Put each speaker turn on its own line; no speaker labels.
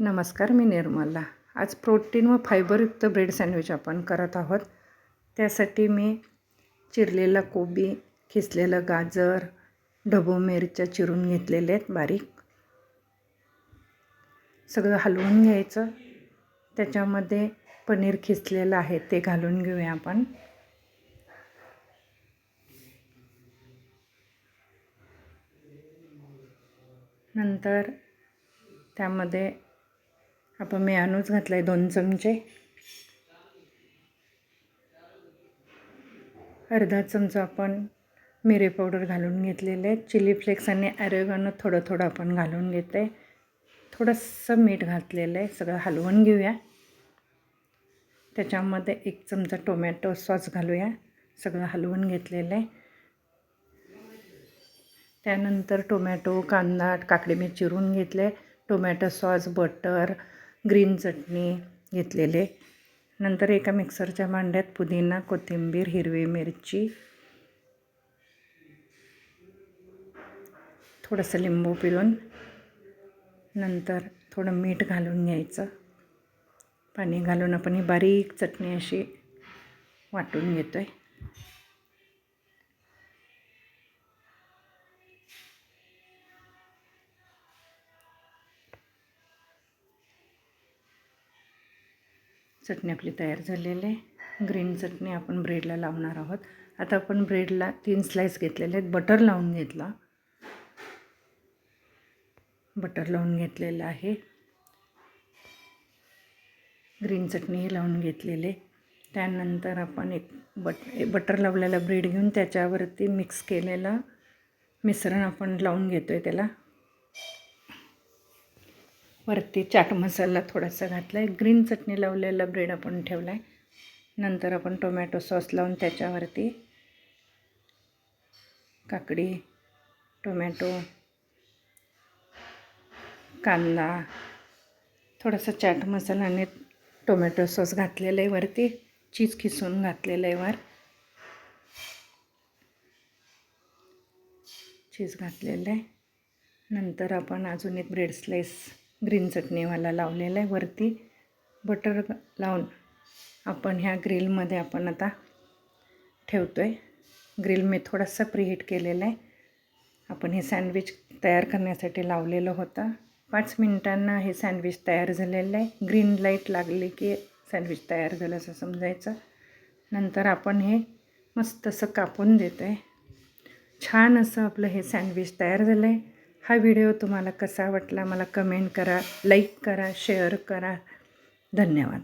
नमस्कार मी निर्मला. आज प्रोटीन व फायबरयुक्त ब्रेड सँडविच आपण करत आहोत. त्यासाठी मी चिरलेला कोबी खिसलेलं गाजर ढबू मिरच्या चिरून घेतलेले आहेत बारीक. सगळं हलवून घ्यायचं. त्याच्यामध्ये पनीर खिसलेलं आहे ते घालून घेऊया आपण. नंतर त्यामध्ये आपण मेयानूच घातला आहे दोन चमचे. अर्धा चमचा आपण मिरे पावडर घालून घेतलेले आहे चिली फ्लेक्स आणि ॲरेगानं थोडं थोडं आपण घालून घेत. आहे थोडंसं मीठ घातलेलं आहे. सगळं हलवून घेऊया. त्याच्यामध्ये एक चमचा टोमॅटो सॉस घालूया. सगळं हलवून घेतलेलं आहे. त्यानंतर टोमॅटो कांदा काकडी मी चिरून घेतले. टोमॅटो सॉस बटर ग्रीन चटणी घेतलेले. नंतर एका मिक्सरच्या भांड्यात पुदिना कोथिंबीर हिरवी मिरची थोडंसं लिंबू पिळून नंतर थोडं मीठ घालून घ्यायचं. पाणी घालून आपण ही बारीक चटणी अशी वाटून घेतो आहे चटणी आपली तयार झालेली आहे. ग्रीन चटणी आपण ब्रेडला लावणार आहोत. आता आपण ब्रेडला तीन स्लाईस घेतलेले आहेत. बटर लावून घेतला. बटर लावून घेतलेलं आहे. ग्रीन चटणीही लावून घेतलेले त्यानंतर आपण एक बट बटर लावलेला ब्रेड घेऊन त्याच्यावरती मिक्स केलेलं मिश्रण आपण लावून घेतो आहे त्याला. वरती चाट मसाला थोडासा घातला आहे ग्रीन चटणी लावलेला ब्रेड आपण ठेवला आहे नंतर आपण टोमॅटो सॉस लावून त्याच्यावरती काकडी टोमॅटो कांदा थोडासा चाट मसाला आणि टोमॅटो सॉस घातलेला आहे वरती. चीज खिसून घातलेलं आहे वर. चीज घातलेलं आहे नंतर आपण अजून एक ब्रेड स्लाईस ग्रीन चटणीवाला लावलेला आहे. वरती बटर लावून आपण ह्या ग्रिलमध्ये आपण आता ठेवतो आहे ग्रिल मी थोडासा प्रीहीट केलेला आहे. आपण हे सँडविच तयार करण्यासाठी लावलेलं होतं. पाच मिनटांना हे सँडविच तयार झालेलं आहे. ग्रीन लाइट लागली की सँडविच तयार झालं असं समजायचं. नंतर आपण हे मस्त असं कापून देतो आहे छान असं आपलं हे सँडविच तयार झालं आहे हा व्हिडिओ तुम्हाला कसा वाटला मला कमेंट करा लाईक करा शेअर करा. धन्यवाद.